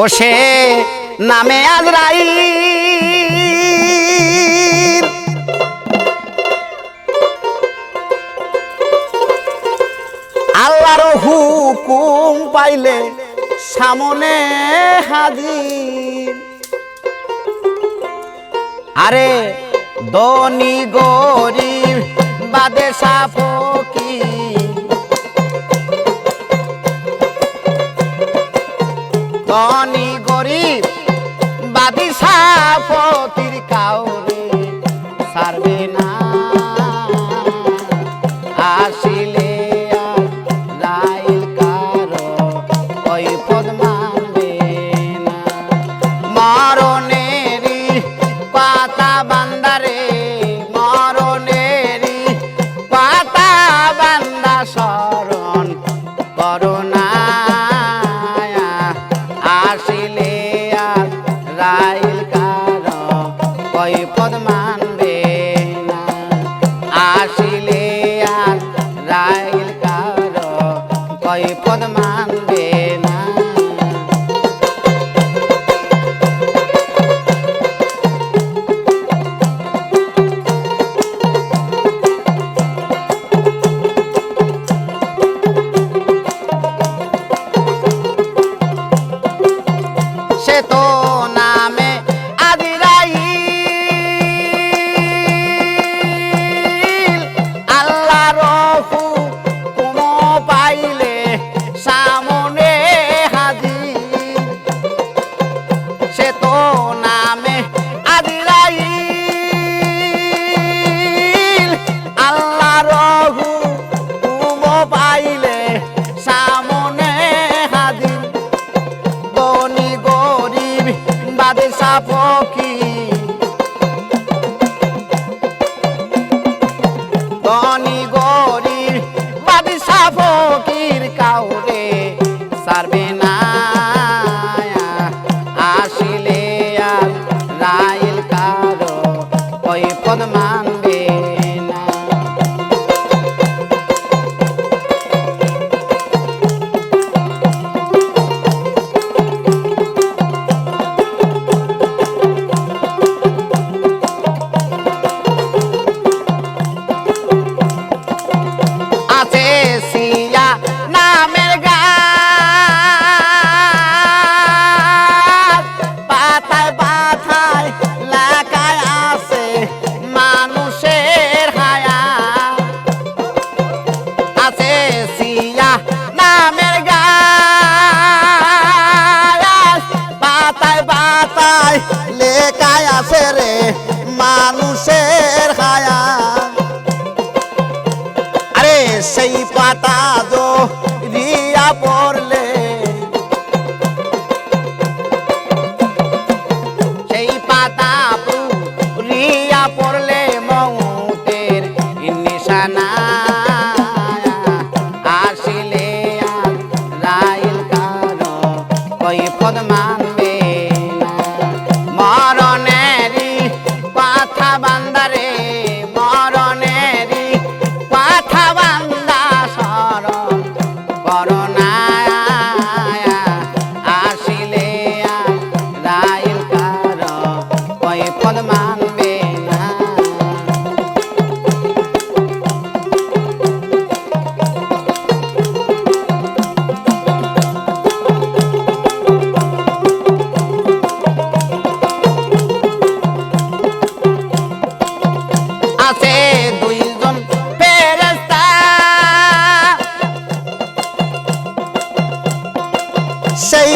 ও সে নামে আজরাই আল্লাহর হুকুম পাইলে সামনে হাজির। আরে দনি গরিব বাদে সাফকি praia. আশা ফকি ধনী গরির বাদশা ফকির কাউরে সারবে plata.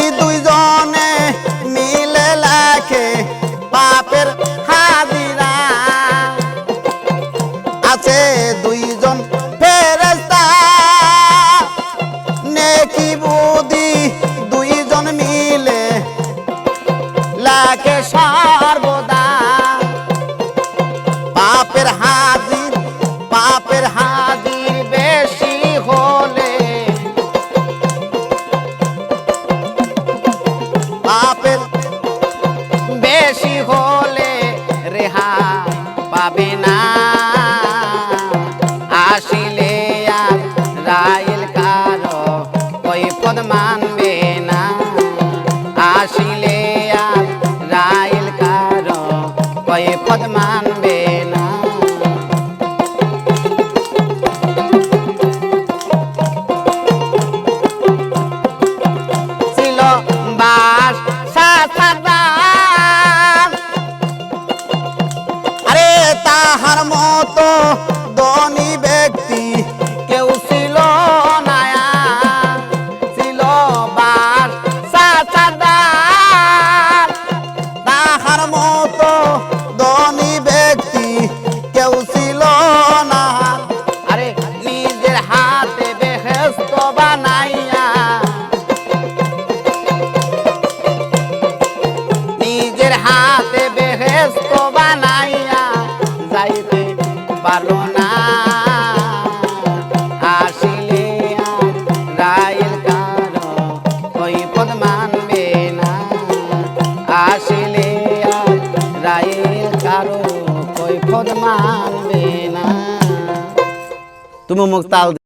e dos হবে না। আসিলে আর রাইল কারও ওই পদ মানবে না। আসিলে আর রাইল কারও ওই পদ মান বানাইয়া। নিজের হাতে বেহেস্ত বানাইয়া যাইতে পারো না। পদ মানবে না। আসিলে রায়ের কারও ওই পদ মানবে না। তুমি মুখ তাল